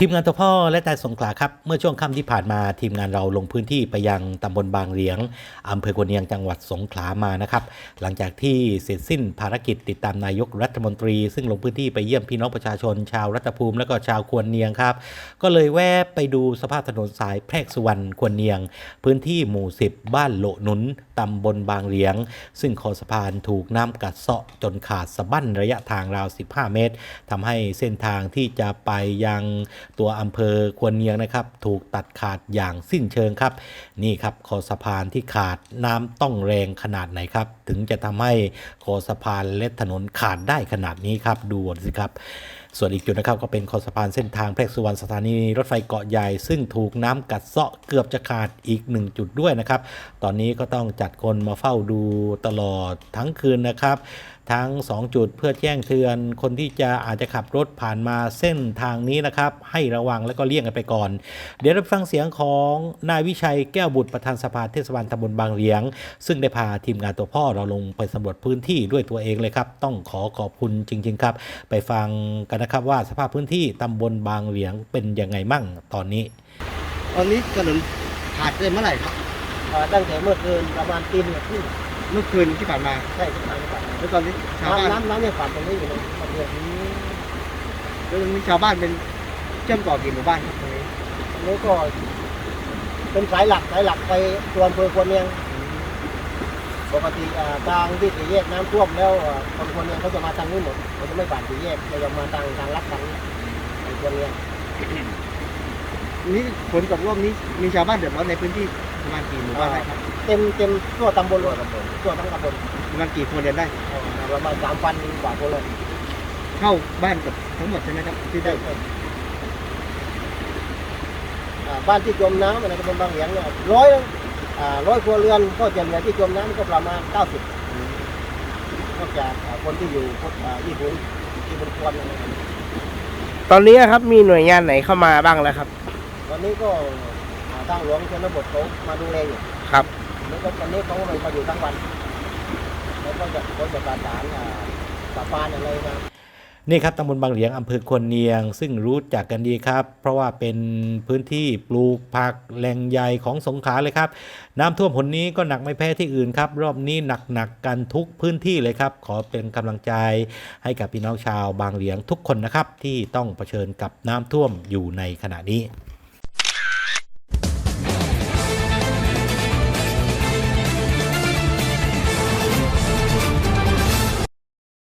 ทีมงานตัวพ่อและแต่สงขลาครับ เมื่อช่วงค่ำที่ผ่านมาทีมงานเราลงพื้นที่ไปยังตำบลบางเลียงอำเภอกวนเนียงจังหวัดสงขลามานะครับ หลังจากที่เสร็จสิ้นภารกิจติดตามนายกรัฐมนตรี ซึ่งลงพื้นที่ไปเยี่ยมพี่น้องประชาชน ชาวรัฐภูมิและก็ชาวควรเนียงครับ ก็เลยแวะไปดูสภาพถนนสายแพรกสุวรรณควรเนียง พื้นที่หมู่ 10 บ้านโหลหนุนตำบลบางเลียง ซึ่งคอสะพานถูกน้ำกัดเซาะจนขาดสะบั้นระยะทางราว 15 เมตรทำให้เส้นทางที่จะไปยังตัวอำเภอควรเนียงนะครับ ถูกตัดขาดอย่างสิ้นเชิงครับ นี่ครับคอสะพานที่ขาดน้ำต้องแรงขนาดไหนครับ ถึงจะทำให้คอสะพานและถนนขาดได้ขนาดนี้ครับดูสิครับส่วนอีกจุดนะครับก็เป็นคอสะพานเส้นทางแพรกสุวรรณสถานีรถไฟเกาะใหญ่ ซึ่งถูกน้ำกัดเซาะเกือบจะขาดอีกหนึ่งจุดด้วยนะครับ ตอนนี้ก็ต้องจัดคนมาเฝ้าดูตลอดทั้งคืนนะครับ ทั้ง 2 จุดเพื่อแจ้งเตือนคนที่จะอาจจะขับรถผ่านมาเส้นทางนี้นะครับ ให้ระวังแล้วก็เลี่ยงกันไปก่อน เดี๋ยวเราฟังเสียงของนายวิชัยแก้วบุตรประธานสภาเทศบาลตำบลบางเหลียง ซึ่งได้พาทีมงานตัวพ่อเราลงไปสำรวจพื้นที่ด้วยตัวเองเลยครับ ต้องขอขอบคุณจริง ๆ ครับ ไปฟังกันนะครับว่าสภาพพื้นที่ตำบลบางเหลียงเป็นยังไงมั่งตอนนี้ ตอนนี้ถนนขาดได้เมื่อไหร่ครับอ่าตั้งแต่เมื่อคืนประมาณตีหนึ่งครึ่ง เมื่อคืนที่ผ่านมา ใช่ที่ผ่านมาแล้วตอนนี้ชาวบ้านน้ำน้ำน้ำยังผ่านตรงนี้อยู่เลยประเทศนี้แล้วตอนนี้ชาวบ้านเป็นเชื่อมต่อกี่หมู่บ้านครับตรงนี้นี่ก็ เป็นสายหลักสายหลักไปตัวอำเภอควรเนียงปกติอ่าทางที่สี่แยกน้ำท่วมแล้วอ่าคนควรเนียงเขาจะมาทางนี้หมดเขาจะไม่ผ่านสี่แยกเขาจะมาทางทางลัดทางนี้ไปควรเนียงนี่ผลกับรอบนี้มีชาวบ้านเดือดร้อนในพื้นที่ประมาณกี่หมู่บ้านได้ครับ เต็มเต็มทั่วตำบลเลยทั่วทั้งตำบลประมาณกี่คนเดือนได้อ่าประมาณสามพันกว่าคนเลยเข้าบ้านกับทั้งหมดใช่ไหมครับที่ได้ใช่อ่าบ้านที่จมน้ำในตำบลบางเหลียงเนี่ยร้อยอ่าร้อยครัวเรือนก็จะเหลือที่จมน้ำก็ประมาณเก้าสิบนอกจากอ่าคนที่อยู่พวกอ่าที่บุญที่บุญควรอะไรนะครับตอนนี้ครับมีหน่วยงานไหนเข้ามาบ้างแล้วครับวันนี้ก็อ่าทางหลวงชนบทเขามาดูแลอยู่ครับ แล้วก็ตอนนี้เขาเลยมาอยู่ทั้งวันแล้วก็จะเขาจะประสานอ่าสะพานอะไรมานี่ครับตำบลบางเหลียงอำเภอควรเนียง ซึ่งรู้จักกันดีครับ เพราะว่าเป็นพื้นที่ปลูกผักแหล่งใหญ่ของสงขลาเลยครับ น้ำท่วมผลนี้ก็หนักไม่แพ้ที่อื่นครับ รอบนี้หนักหนักๆกันทุกพื้นที่เลยครับ ขอเป็นกำลังใจให้กับพี่น้องชาวบางเหลียงทุกคนนะครับ ที่ต้องเผชิญกับน้ำท่วมอยู่ในขณะนี้